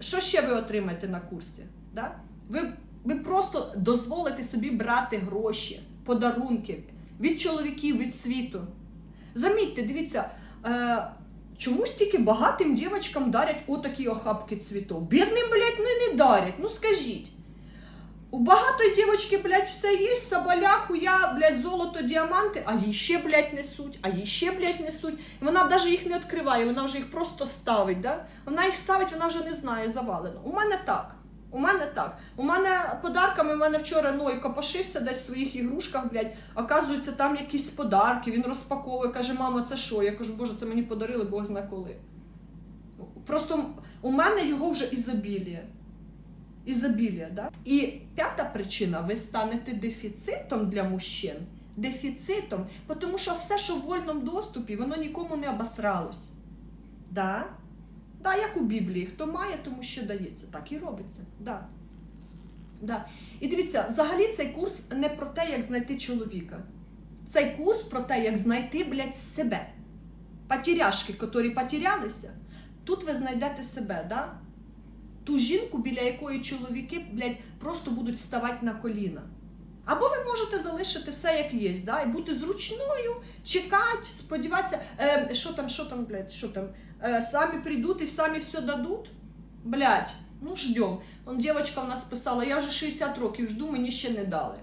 що ще ви отримаєте на курсі? Да? Ви, ви просто дозволите собі брати гроші, подарунки від чоловіків, від світу. Замітьте, дивіться, е, чомусь тільки багатим дівчатам дарять отакі охапки цвітов. Бідним, блядь, ну не дарять. Ну скажіть. У багатої дівчинки, блядь, все є, соболя, хуя, блядь, золото, діаманти, а їй ще, блядь, несуть, а їй ще, блядь, несуть. І вона навіть їх не відкриває, вона вже їх просто ставить. Да? Вона їх ставить, вона вже не знає, завалено. У мене так. У мене так. У мене подарками, у мене вчора Ной копошився десь в своїх ігрушках, блядь. Оказується, там якісь подарки, він розпаковує, каже, мама, це що? Я кажу, боже, це мені подарили, Бог зна коли. Просто у мене його вже ізобіліє. Ізобілія, да? І п'ята причина: ви станете дефіцитом для мужчин. Дефіцитом, тому що все, що в вольному доступі, воно нікому не обосралось. Да? Да, як у Біблії, хто має, тому що дається. Так і робиться. Да. Да. І дивіться, взагалі цей курс не про те, як знайти чоловіка. Цей курс про те, як знайти, блядь, себе. Потеряшки, які потерялися, тут ви знайдете себе, да? Ту жінку, біля якої чоловіки, блядь, просто будуть ставати на коліна. Або ви можете залишити все як є, да? і бути зручною, чекати, сподіватися, е, що там, що там, блядь, що там, е, самі прийдуть і самі все дадуть. Блядь, ну ждем. Вон дівчинка в нас писала, я вже 60 років жду, мені ще не дали.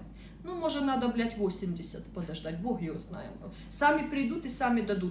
Ну, може, треба, блядь, 80 подождать, Бог його знає. Самі прийдуть і самі дадуть.